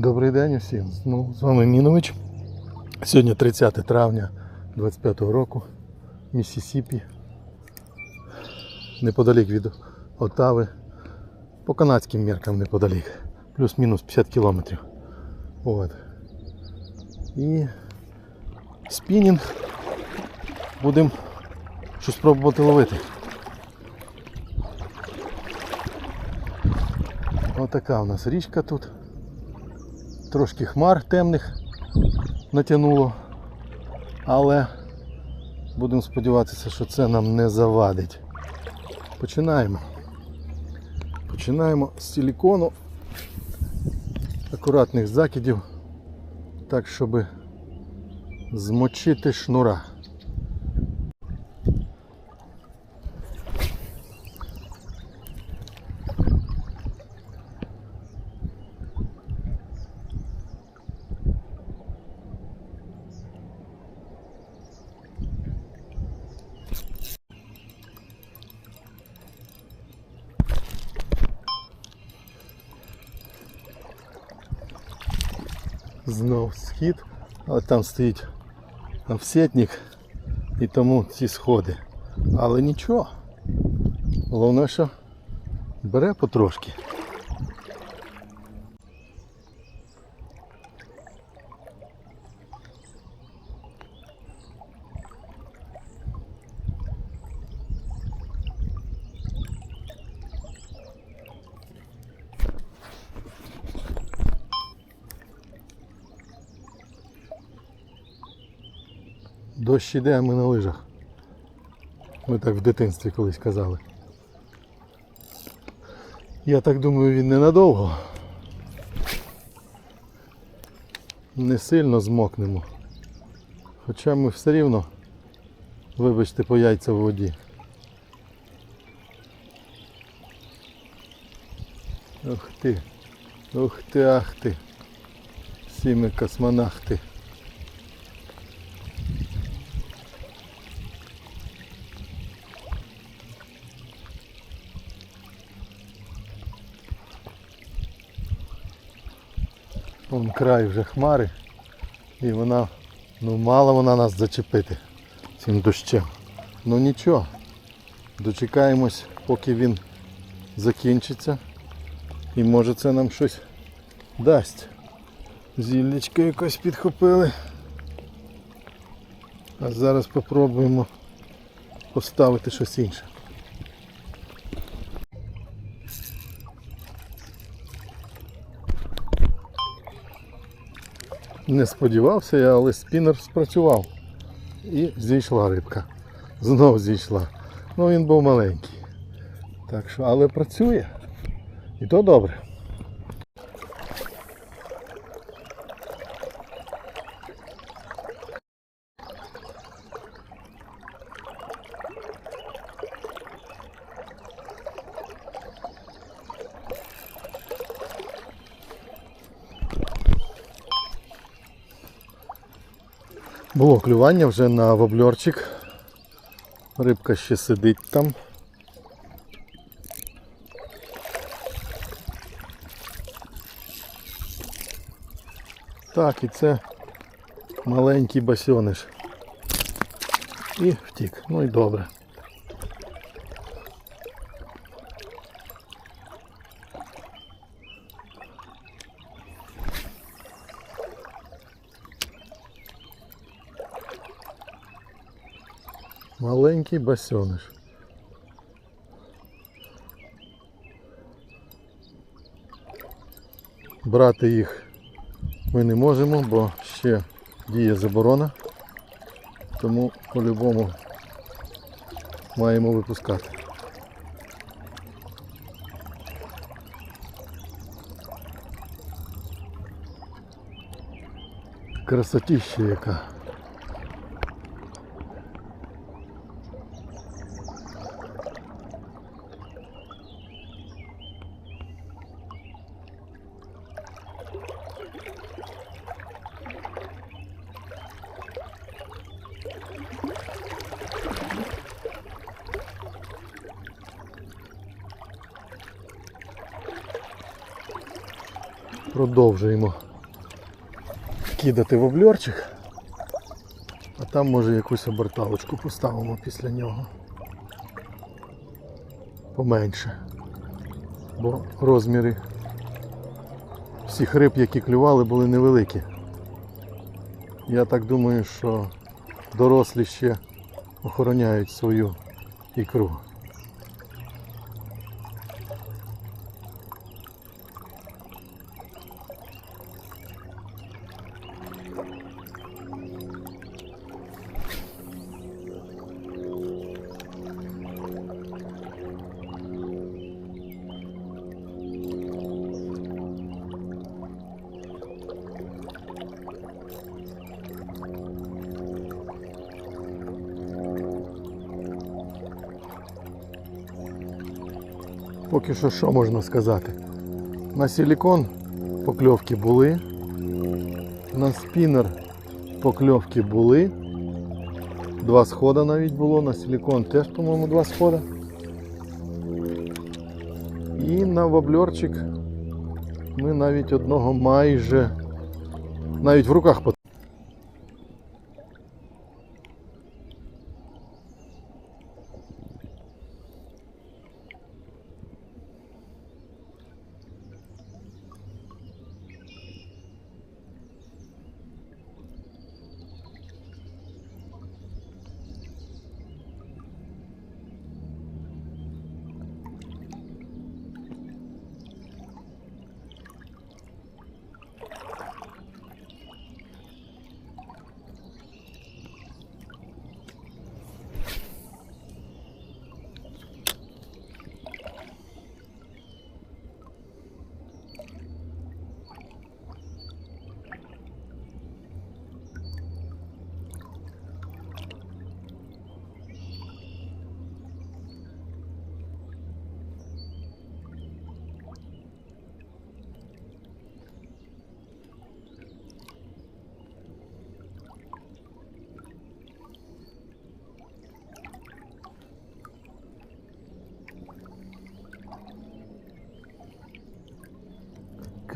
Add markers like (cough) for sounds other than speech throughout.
Добрий день усім. Ну, з вами Мінович. Сьогодні 30 травня 25-го року. Міссісіпі. Неподалік від Отави. По канадським міркам неподалік. Плюс-мінус 50 кілометрів. От. І спінінг. Будемо щось пробувати ловити. Отака у нас річка тут. Трошки хмар темних натягнуло. Але будемо сподіватися, що це нам не завадить. Починаємо. Починаємо з силікону. Акуратних закидів, так, щоб змочити шнура. Знов схід, але там стоїть всетник і тому ці сходи. Але нічого. Головне, що бере потрошки. Дощ іде, а ми на лижах. Ми так в дитинстві колись казали. Я так думаю, він ненадовго. Не сильно змокнемо. Хоча ми все рівно, вибачте, по яйця в воді. Ух ти, ух ти, ах ти. Всі ми космонавти. Край вже хмари. І вона, ну мала вона нас зачепити цим дощем. Ну нічого. Дочекаємось, поки він закінчиться. І може це нам щось дасть. Зіллячко якось підхопили. А зараз спробуємо поставити щось інше. Не сподівався я, але спінер спрацював. І зійшла рибка. Знов зійшла. Ну він був маленький. Так що, але працює. І то добре. Було клювання вже на воблерчик. Рибка ще сидить там. Так, і це маленький басьониш. І втік. Ну і добре. Маленький басьониш. Брати їх ми не можемо, бо ще діє заборона. Тому по-любому маємо випускати. Красотища яка. Продовжуємо кидати воблерчик. А там може якусь оберталочку поставимо після нього. Поменше. Бо розміри всіх риб, які клювали, були невеликі. Я так думаю, що дорослі ще охороняють свою ікру. Поки що що можна сказати? На силікон покльовки були, на спінер покльовки були. Два схода навіть було, на силікон теж, по-моєму, два схода. І на воблерчик ми навіть одного майже навіть в руках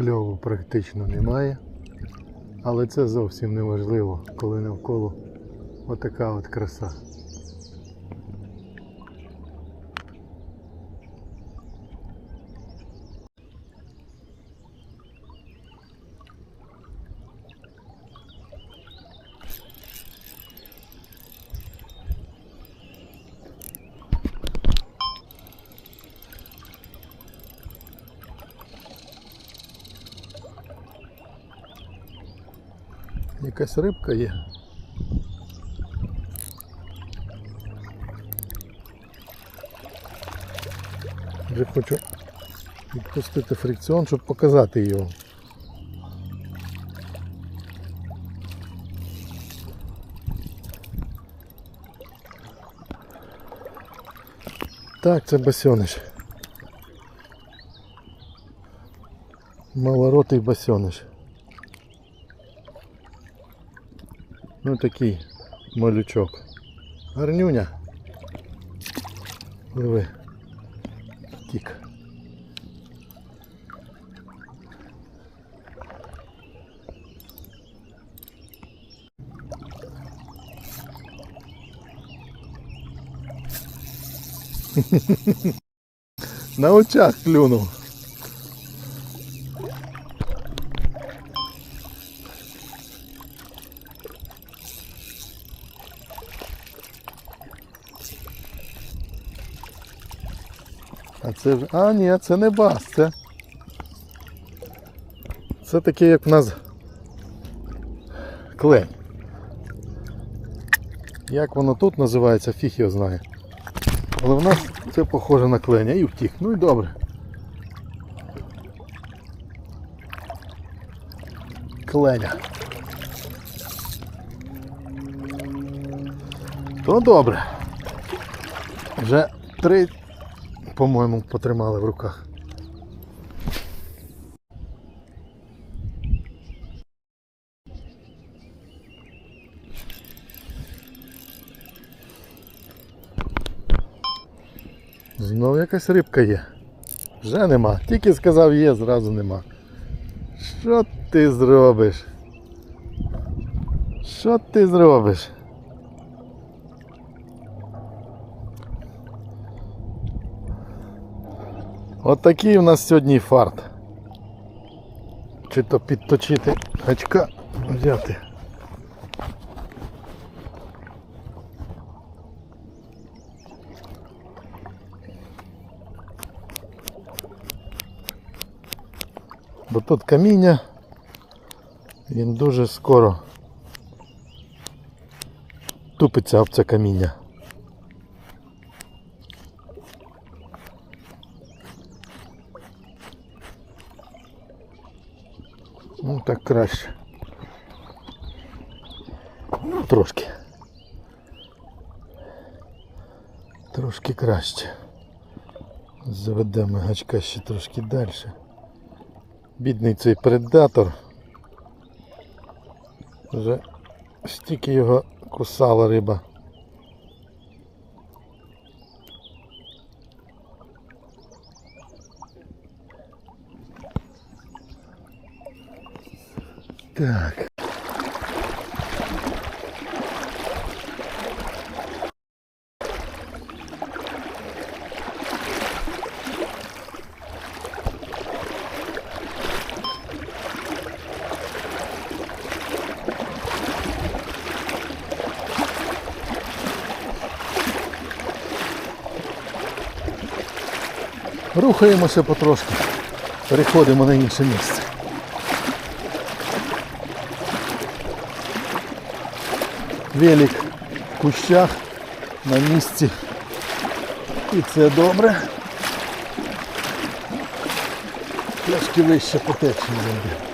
Кльову практично немає. Але це зовсім не важливо, коли навколо отака от краса. Якась рибка є. Вже хочу відпустити фрикціон, щоб показати його. Так, це басьониш. Малоротий басьониш. Ну такий малючок. Гарнюня. Диви. Тік. (laughs) На очах клюнув. Це вже. А, ні, це не бас, це. Це таке, як в нас клей. Як воно тут називається, фіг його знає. Але в нас це похоже на кленя і втік. Ну і добре. Кленя. То добре. Вже три по-моєму, потримали в руках. Знов якась рибка є. Вже нема. Тільки сказав є, зразу нема. Що ти зробиш? Що ти зробиш? От такий у нас сьогодні фарт. Чи то підточити гачка взяти. Бо тут каміння, він дуже скоро тупиться об це каміння. Ну так краще. Ну, трошки. Трошки краще. Заведемо гачка ще трошки далі. Бідний цей предатор. Вже стільки його кусала риба. Так. Рухаємося потрошки, переходимо на інше місце. Велик в кущах на місці. І це добре. Трошки вище по зайде.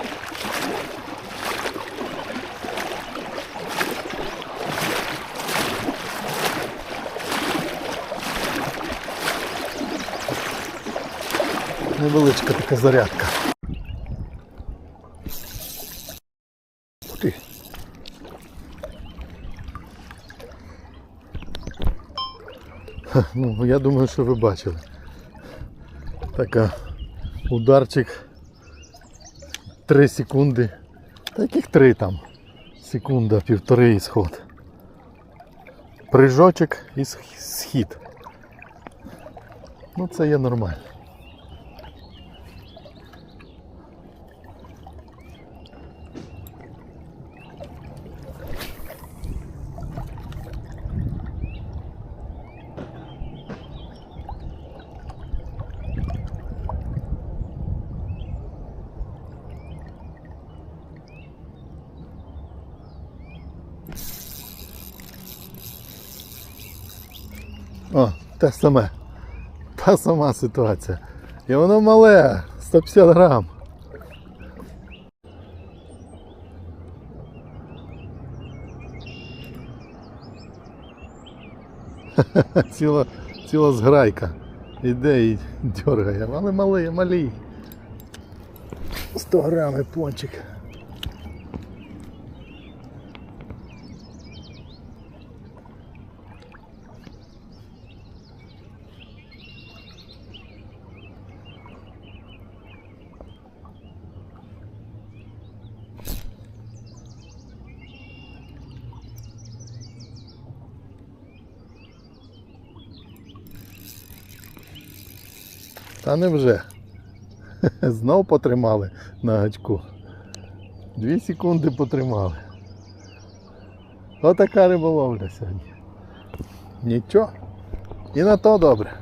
Невеличка така зарядка. Ух ти. Ха, Ну, я думаю, що ви бачили. Така ударчик 3 секунди. Та яких 3 там. Секунда, півтори і сход. Прижочок і схід. Ну це є нормально. О, те саме. Та сама ситуація. І воно мале, 150 грам. (laughs) ціла, ціла зграйка. Іде і дергає. Але малий, малий. 100 грамів пончик. Та невже. (laughs) Знов потримали на гачку. Дві секунди потримали. Отака риболовля сьогодні. Нічого. І на то добре.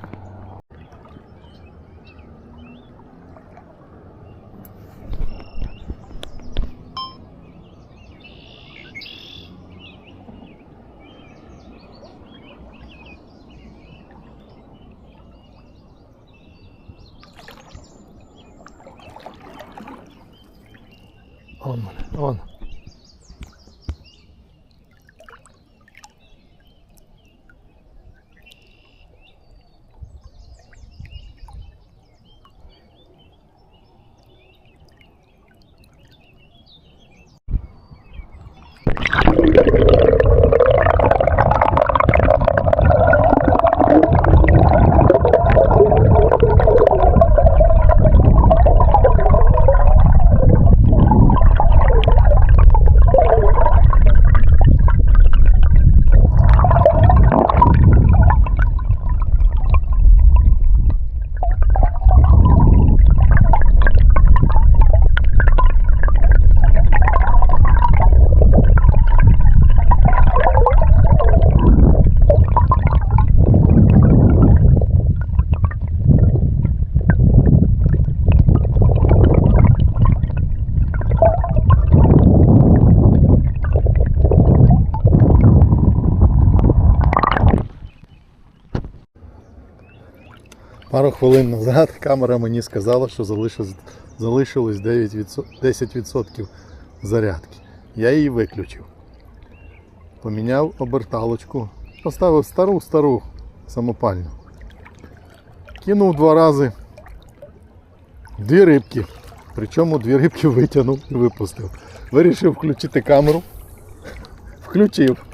Пару хвилин назад камера мені сказала, що залишилось, залишилось 9 10% зарядки. Я її виключив. Поміняв оберталочку, поставив стару стару самопальну. Кинув два рази дві рибки. Причому дві рибки витягнув і випустив. Вирішив включити камеру. Включив.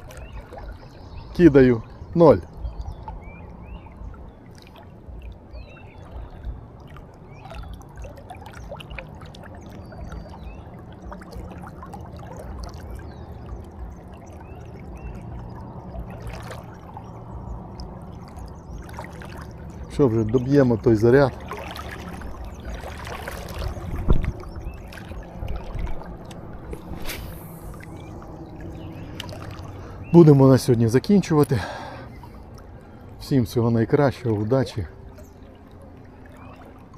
Кидаю. Ноль. Що вже доб'ємо той заряд. Будемо на сьогодні закінчувати. Всім всього найкращого, удачі.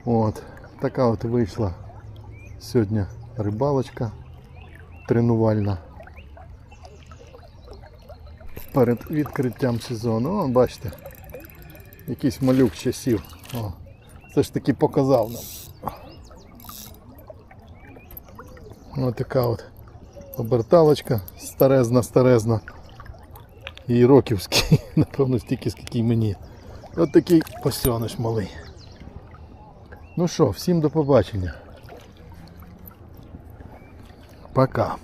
От, така от вийшла сьогодні рибалочка тренувальна. Перед відкриттям сезону. О, бачите, якийсь малюк ще сів. О, це ж таки показав нам. Ось така от оберталочка старезна, старезна. І роківський, (laughs) напевно, стільки, скільки мені. От такий посьониш малий. Ну що, всім до побачення. Пока.